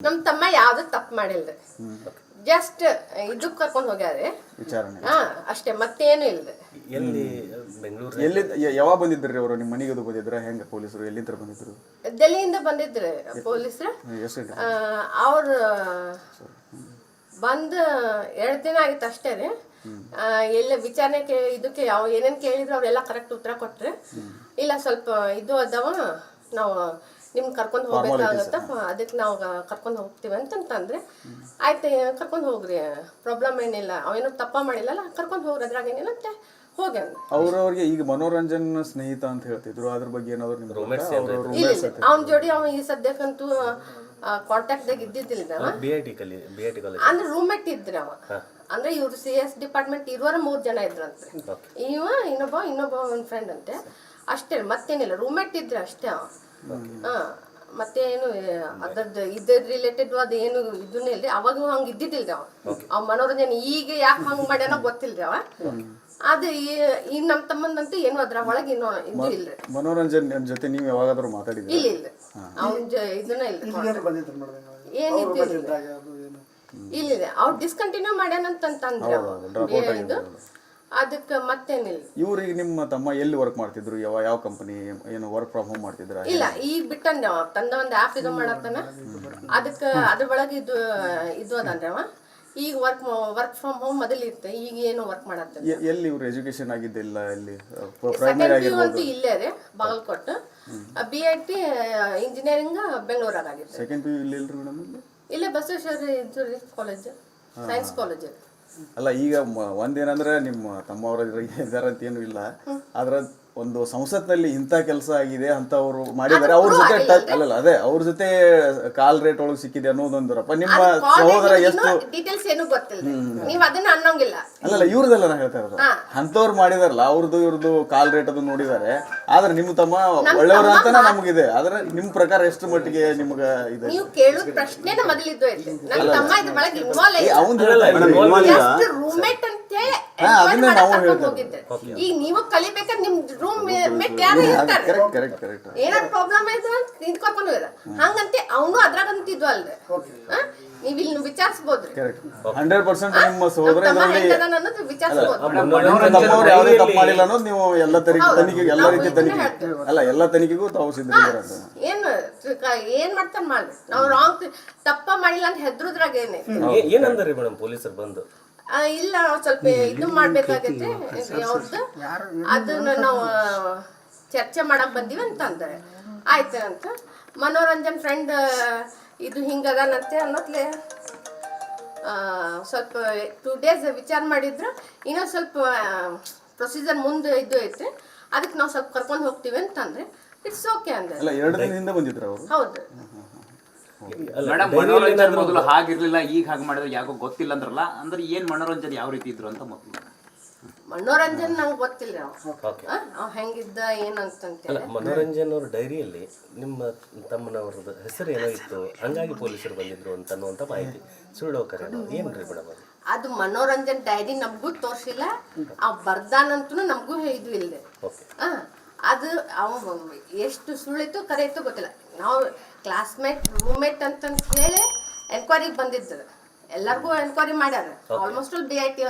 ನಮ್ ತಮ್ಮ ಯಾವ್ದು ತಪ್ಪು ಮಾಡಿಲ್ರಿ. ಜಸ್ಟ್ ಇದಕ್ ಕರ್ಕೊಂಡ್ ಹೋಗ್ಯಾರಿ. ವಿಚಾರಣೆ. ಹಾ ಅಷ್ಟೇ ಮತ್ತೇನು ಇಲ್ರಿ. ಎಲ್ಲಿ ಬೆಂಗಳೂರು ಎಲ್ಲಿ ಯಾವಾಗ ಬಂದಿದ್ರಿ ಅವರು? ನಿಮ್ಮ ಮನೆಗೆ ಅದು ಬಂದಿದ್ರ? ಹೆಂಗ ಪೊಲೀಸರು ಎಲ್ಲಿಂದ ಬಂದಿದ್ರು? ಡೆಲ್ಲಿಯಿಂದ ಬಂದಿದ್ರಿ ಪೊಲೀಸ್ರು. ಎಷ್ಟು ಗಂಟೆ ಅವ್ರು ಬಂದು ಎರಡು ದಿನ ಆಗಿತ್ತು ಅಷ್ಟೇ ರೀ. ಆ, ಎಲ್ಲ ವಿಚಾರಣೆ ಕೇ ಇದಕ್ಕೆ ಯಾವ ಏನೇನು ಕೇಳಿದ್ರು ಅವರೆಲ್ಲ ಕರೆಕ್ಟ್ ಉತ್ತರ ಕೊಟ್ರಿ. ಇಲ್ಲ ಸ್ವಲ್ಪ ಇದು ಅದಾವ ನಾವು ನಿಮ್ಗೆ ಕರ್ಕೊಂಡು ಹೋಗ್ಬೇಕಾಗತ್ತ? ಅದಕ್ಕೆ ನಾವು ಕರ್ಕೊಂಡು ಹೋಗ್ತೀವಿ ಅಂತಂತಂದ್ರೆ ಆಯ್ತು ಕರ್ಕೊಂಡು ಹೋಗ್ರಿ ಪ್ರಾಬ್ಲಮ್ ಏನಿಲ್ಲ. ಅವೇನು ತಪ್ಪ ಮಾಡಿಲ್ಲಲ್ಲ ಕರ್ಕೊಂಡು ಹೋಗ್ರಿ ಅದ್ರಾಗ ಏನಿಲ್ಲ ಅಂತ ಹೋಗಿ ಅಂದ ಅವ್ರವ್ರಿಗೆ ಈಗ ಮನೋರಂಜನ್ ಸ್ನೇಹಿತ ಅಂತ ಹೇಳ್ತಿದ್ರು ಅದ್ರ ಬಗ್ಗೆ ಏನಾದ್ರು ನಿಮ್ಗೆ ಅವನ ಜೋಡಿ ಅವ ಈ ಸದ್ಯಕ್ಕಂತೂ ಕಾಂಟ್ಯಾಕ್ಟ್ದಾಗ ಇದ್ದಿದ್ದಿಲ್ಲ ಅಂದ್ರೆ ರೂಮ್ಮೇಟ್ ಇದ್ರಿ ಅವ. ಅಂದ್ರೆ ಇವ್ರು ಸಿ ಎಸ್ ಡಿಪಾರ್ಟ್ಮೆಂಟ್ ಇರುವರ ಮೂರ್ ಜನ ಇದ್ರಂತೆ. ಇವ ಇನ್ನೊಬ್ಬ ಇನ್ನೊಬ್ಬ ಒಂದ್ ಫ್ರೆಂಡ್ ಅಂತೆ. ಅಷ್ಟೇ ಮತ್ತೇನಿಲ್ಲ. ರೂಮ್ಮೇಟ್ ಇದ್ರೆ ಅಷ್ಟೇ ಅವ. ಹಾ ಏನು ಅದ್ರದ್ದು ಇದ್ರ ರಿಲೇಟೆಡ್ ಅದು ಏನು ಇದನ್ನ ಇಲ್ರಿ. ಅವಾಗ ಹಂಗ ಇದ್ದಿದ್ದಿಲ್ರಿ ಅವ. ಅವ್ ಮನೋರಂಜನೆ ಈಗ ಯಾಕೆ ಹಂಗ ಮಾಡ್ಯಾನ ಗೊತ್ತಿಲ್ರಿ ಅವ. ಅದು ಈ- ನಮ್ಮ ನಮ್ ತಮ್ಮಂದಂತೂ ಏನು ಅದ್ರ ಒಳಗೆ ಇನ್ನೂ ಇದು ಇಲ್ರಿ. ಮನೋರಂಜನ್ ಜೊತೆ ನೀವು ಯಾವಾಗಾದ್ರೂ ಮಾತಾಡಿದ್ರಿ ಇಲ್ಲ ಇಲ್ರಿ ಅವ್ನ ಇದನ್ನ ಇಲ್ರಿ ಏನಿದ್ದಿಲ್ಲ ಏನು ಇಲ್ಲ ಅವ್ರು ಡಿಸ್ಕಂಟಿನ್ಯೂ ಮಾಡ್ಯಾನಂತಂದ್ರೆ ಇದು ಅದಕ್ಕೆ ಮತ್ತೇನಿಲ್ಲ. ಇವ್ರಿಗೆ ನಿಮ್ಮ ತಮ್ಮ ಎಲ್ಲಿ ವರ್ಕ್ ಮಾಡ್ತಿದ್ರು? ಯಾವ ಯಾವ ಕಂಪನಿ ಏನು ವರ್ಕ್ ಫ್ರಮ್ ಹೋಮ್ ಮಾಡ್ತಿದ್ರು? ಇಲ್ಲ ಈಗ ಬಿಟ್ಟಂದ್ರೆ ಅವ ತಂದ ಒಂದು ಆ್ಯಪ್ ಇದು ಮಾಡತ್ತಾನ? ಅದಕ್ಕೆ ಅದ್ರ ಒಳಗೆ ಇದು ಇದು ಅದಂದ್ರೆ ಅವ ಈಗ ವರ್ಕ್ ವರ್ಕ್ ಫ್ರಮ್ ಹೋಮ್ ಮೊದಲು ಇತ್ತು ಈಗ ಏನು ವರ್ಕ್ ಮಾಡತ್ತ ಎ- ಎಲ್ಲಿ ಇವ್ರು ಎಜುಕೇಶನ್ ಆಗಿದ್ದಿಲ್ಲ ಇಲ್ಲಿ ಪ್ರೈಮರಿ ಸೆಕೆಂಡ್ ಪಿ ಆಗಿರ್ಬೋದು. ಅಂತೂ ಇಲ್ಲೇ ರೀ Bagalkot. B I T engineering ಬೆಂಗಳೂರಾಗ ಆಗಿತ್ತು ಸೆಕೆಂಡ್ ಪಿ ಯು ಇಲ್ಲಿ ಇಲ್ರಿ ಮೇಡಮ್ ಇಲ್ಲಿ? ಬಸವೇಶ್ವರ ಇದು ಕಾಲೇಜ್ ಸೈನ್ಸ್ ಕಾಲೇಜ್ ಅಲ್ಲ ಈಗ ಒಂದೇನಂದ್ರೆ ನಿಮ್ಮ ತಮ್ಮವ್ರ ಇದ್ದಾರೆ ಅಂತ ಏನು ಇಲ್ಲ. ಆದ್ರ ಒಂದು ಸಂಸತ್ನಲ್ಲಿ ಇಂಥ ಕೆಲಸ ಆಗಿದೆ ಅಂತ ಅವರು ಮಾಡಿದ್ದಾರೆ ಅವ್ರ ಜೊತೆ ಟಚ್ ಅಲ್ಲಲ್ಲ ಅದೇ ಅವ್ರ ಜೊತೆ ಕಾಲ್ ರೇಟ್ ಒಳಗೆ ಸಿಕ್ಕಿದೆ ಅನ್ನೋದೊಂದರಪ್ಪ ನಿಮ್ಮ ಸಹೋದರ ಎಷ್ಟು ಡೀಟೇಲ್ಸ್ ಏನು ಗೊತ್ತಿಲ್ಲ ನೀವು ಅದನ್ನ ಅನ್ನೋಂಗಿಲ್ಲ. ಅಲ್ಲಲ್ಲ ಇವ್ರದ್ದೆಲ್ಲ ನಾ ಹೇಳ್ತಾ ಇರೋದು. ಅಂಥವ್ರು ಮಾಡಿದಾರಲ್ಲ ಅವ್ರದ್ದು ಇವ್ರದ್ದು ಕಾಲ್ ರೇಟ್ ಅದು ನೋಡಿದ್ದಾರೆ ಆದ್ರೆ ನಿಮ್ಮ ತಮ್ಮ ಒಳ್ಳೆಯವ್ರು ಅಂತಾನೆ ನಮಗಿದೆ. ಆದ್ರೆ ನಿಮ್ಮ ಪ್ರಕಾರ ಎಷ್ಟು ಮಟ್ಟಿಗೆ ನಿಮ್ಗ ಇದೆ ನೀವು ಕೇಳುದ್ ಪ್ರಶ್ನೆನ ಮೊದಲಿದ್ದು ಐತಿ. ನನ್ನ ತಮ್ಮ ಇದ್ರ ಒಳಗೆ ಇನ್ವಾಲ್ವ್ ಐತಿ. ಅವ್ನ್ ಜಸ್ಟ್ ರೂಮ್ಮೇಟ್ ಅಂತ ಅದನ್ನೇ ನಾವು ಹೋಗಿದ್ದೆ. ಈಗ ನೀವು ಕಲಿಬೇಕಾದ್ರೆ ನಿಮ್ ರೂಮ್ ಮೇಟ್ ಯಾರು ಇರ್ತಾರೆ. ಕರೆಕ್ಟ್ ಕರೆಕ್ಟ್ ಪ್ರಾಬ್ಲಮ್ ಆಯ್ತು ಅಂತ ಹಂಗಂತೆ ಅವನು ಅದ್ರಾಗಂತಿದ್ವು ಅಲ್ರಿ. ಆ? ನೀವ್ ಇಲ್ಲಿ ವಿಚಾರಿಸ್ಬೋದ್ರಿ. ಕರೆಕ್ಟ್ ಹಂಡ್ರೆಡ್ ಪರ್ಸೆಂಟ್ ನಿಮ್ಮ ಸಹೋದರ ತಮ್ಮ ಇದರಲ್ಲಿ ಹೆಂಗದಾನ ಅನ್ನೋದು ವಿಚಾರಿಸ್ಬೋದು. ನಿಮ್ಮ ತಮ್ಮವ್ರು ಯಾವುದೇ ತಪ್ಪು ಮಾಡಿಲ್ಲ ಅನ್ನೋದು ನೀವು ಎಲ್ಲ ತನಿಖೆ ತನಿಖೆಗೆ ಎಲ್ಲ ರೀತಿ ತನಿಖೆ ಅಲ್ಲ ಎಲ್ಲ ತನಿಖೆಗೂ ತಾವು ಸಿದ್ಧರಿದ್ದೀರ ಅಂತ ಏನ್ ಕ- ಏನ್ ಮಾಡ್ತಾನೆ ಮಾಡ್ರಿ. ನಾವು ರಾಂಗ್ ತಪ್ಪ ಮಾಡಿಲ್ಲ ಅಂತ ಹೆದ್ರುದ್ರಾಗ ಏನೇ? ಏನಂದ್ರಿ ಮೇಡಮ್ ಪೊಲೀಸರು ಬಂದು? ಆ, ಇಲ್ಲ ನಾವ್ ಸ್ವಲ್ಪ ಇದು ಮಾಡ್ಬೇಕಾಗತ್ತೆ. ಅವ್ರದ್ದು ಅದನ್ನ ನಾವು ಚರ್ಚೆ ಮಾಡಕ್ ಬಂದೀವಿ ಅಂತ ಅಂದ್ರೆ ಆಯ್ತು ಅಂತ. ಮನೋರಂಜನ್ ಫ್ರೆಂಡ್ ಇದು ಹಿಂಗದಾನಂತೆ ಅನ್ನೋತ್ಲೆ ಆ, ಸ್ವಲ್ಪ ಟೂ ಡೇಸ್ ವಿಚಾರ ಮಾಡಿದ್ರು. ಇನ್ನೊಂದು ಸ್ವಲ್ಪ ಪ್ರೊಸೀಜರ್ ಮುಂದೆ ಇದು ಐತೆ. ಅದಕ್ಕೆ ನಾವು ಸ್ವಲ್ಪ ಕರ್ಕೊಂಡು ಹೋಗ್ತೀವಿ ಅಂತಂದ್ರೆ ಇಟ್ಸ್ ಓಕೆ ಅಂದ್ರೆ. ಅಲ್ಲ ಎರಡು ದಿನದಿಂದ ಬಂದಿದ್ರು ಅವರು? ಹೌದು. ಮೇಡಮ್ ಮನೋರಂಜನೆ ಮೊದಲು ಹಾಗಿರ್ಲಿಲ್ಲ ಈಗ ಹಾಗೆ ಮಾಡಿದ್ರೆ ಯಾಕೋ ಗೊತ್ತಿಲ್ಲ ಅಂದ್ರಲ್ಲ ಅಂದ್ರೆ ಏನ್ ಮನೋರಂಜನೆ ಯಾವ ರೀತಿ ಇದ್ರು ಅಂತ ಮೊದಲು. ಮನೋರಂಜನ್ ನಂಗೆ ಗೊತ್ತಿಲ್ಲ ಅವ. ಹೆಂಗಿದ್ದ ಏನಂತಂತೆ ಅಲ್ಲ ಮನೋರಂಜನ್ ಅವ್ರ ಡೈರಿಯಲ್ಲಿ ನಿಮ್ಮ ತಮ್ಮನವ್ರದ್ದು ಹೆಸರು ಏನೋ ಇತ್ತು ಹಂಗಾಗಿ ಪೊಲೀಸರು ಬಂದಿದ್ರು ಅಂತ ಅನ್ನುವಂಥ ಮಾಹಿತಿ. ಸುಳ್ಳು ಕರೆ ಏನ್ರಿ ಮೇಡಮ್ ಅದು? ಅದು ಮನೋರಂಜನ್ ಡೈರಿ ನಮಗೂ ತೋರಿಸಿಲ್ಲ ಆ ಬರ್ದಾನಂತೂ ನಮಗೂ ಇದು ಇಲ್ಲದೆ ಓಕೆ. ಅದು ಅವ ಎಷ್ಟು ಸುಳ್ಳಿತ್ತು ಕರೆಯಿತು ಗೊತ್ತಿಲ್ಲ. ನಾವು ಕ್ಲಾಸ್ಮೇಟ್ ರೂಮ್ಮೇಟ್ ಅಂತಂತ ಹೇಳಿ ಎನ್ಕ್ವೈರಿಗೆ ಬಂದಿದ್ರು ಎಲ್ಲರಿಗೂ ಎನ್ಕ್ವೈರಿ ಮಾಡ್ಯಾರ. Almost B I T